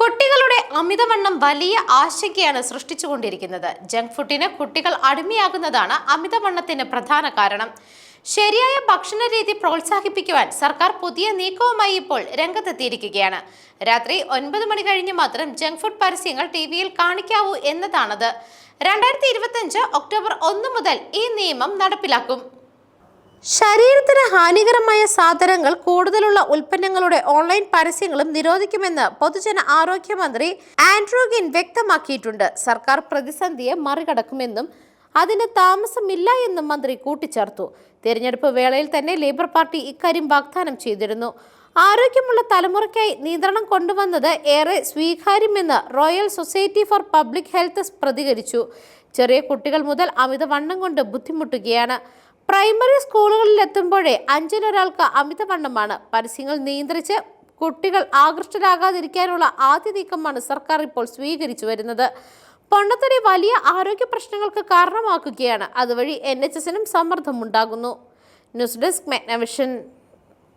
കുട്ടികളുടെ അമിതവണ്ണം വലിയ ആശങ്കയാണ് സൃഷ്ടിച്ചുകൊണ്ടിരിക്കുന്നത്. ജങ്ക് ഫുഡിന് കുട്ടികൾ അടിമയാകുന്നതാണ് അമിതവണ്ണത്തിന് പ്രധാന കാരണം. ശരിയായ ഭക്ഷണ രീതി പ്രോത്സാഹിപ്പിക്കുവാൻ സർക്കാർ പുതിയ നീക്കവുമായി ഇപ്പോൾ രംഗത്തെത്തിയിരിക്കുകയാണ്. രാത്രി ഒൻപത് മണി കഴിഞ്ഞ് മാത്രം ജങ്ക് ഫുഡ് പരസ്യങ്ങൾ ടി വിയിൽ കാണിക്കാവൂ എന്നതാണത്. രണ്ടായിരത്തി ഒക്ടോബർ ഒന്ന് മുതൽ ഈ നിയമം നടപ്പിലാക്കും. ശരീരത്തിന് ഹാനികരമായ സാധനങ്ങൾ കൂടുതലുള്ള ഉൽപ്പന്നങ്ങളുടെ ഓൺലൈൻ പരസ്യങ്ങളും നിരോധിക്കുമെന്ന് പൊതുജന ആരോഗ്യമന്ത്രി ആൻഡ്രോഗിൻ വ്യക്തമാക്കിയിട്ടുണ്ട്. സർക്കാർ പ്രതിസന്ധിയെ മറികടക്കുമെന്നും അതിന് താമസമില്ല എന്നും മന്ത്രി കൂട്ടിച്ചേർത്തു. തിരഞ്ഞെടുപ്പ് വേളയിൽ തന്നെ ലേബർ പാർട്ടി ഇക്കാര്യം വാഗ്ദാനം ചെയ്തിരുന്നു. ആരോഗ്യമുള്ള തലമുറയ്ക്കായി നിയന്ത്രണം കൊണ്ടുവന്നത് ഏറെ സ്വീകാര്യമെന്ന് Royal Society for Public Health പ്രതികരിച്ചു. ചെറിയ കുട്ടികൾ മുതൽ അമിതവണ്ണം കൊണ്ട് ബുദ്ധിമുട്ടുകയാണ്. പ്രൈമറി സ്കൂളുകളിൽ എത്തുമ്പോഴേ അഞ്ചിലൊരാൾക്ക് അമിതവണ്ണമാണ്. പരസ്യങ്ങൾ നിയന്ത്രിച്ച് കുട്ടികൾ ആകൃഷ്ടരാകാതിരിക്കാനുള്ള ആദ്യ നീക്കമാണ് സർക്കാർ ഇപ്പോൾ സ്വീകരിച്ചു വരുന്നത്. പൊണ്ണത്തടി വലിയ ആരോഗ്യ പ്രശ്നങ്ങൾക്ക് കാരണമാക്കുകയാണ്. അതുവഴി എൻ എച്ച് എസിനും സമ്മർദ്ദമുണ്ടാകുന്നു. News desk മെഗ്നവിഷൻ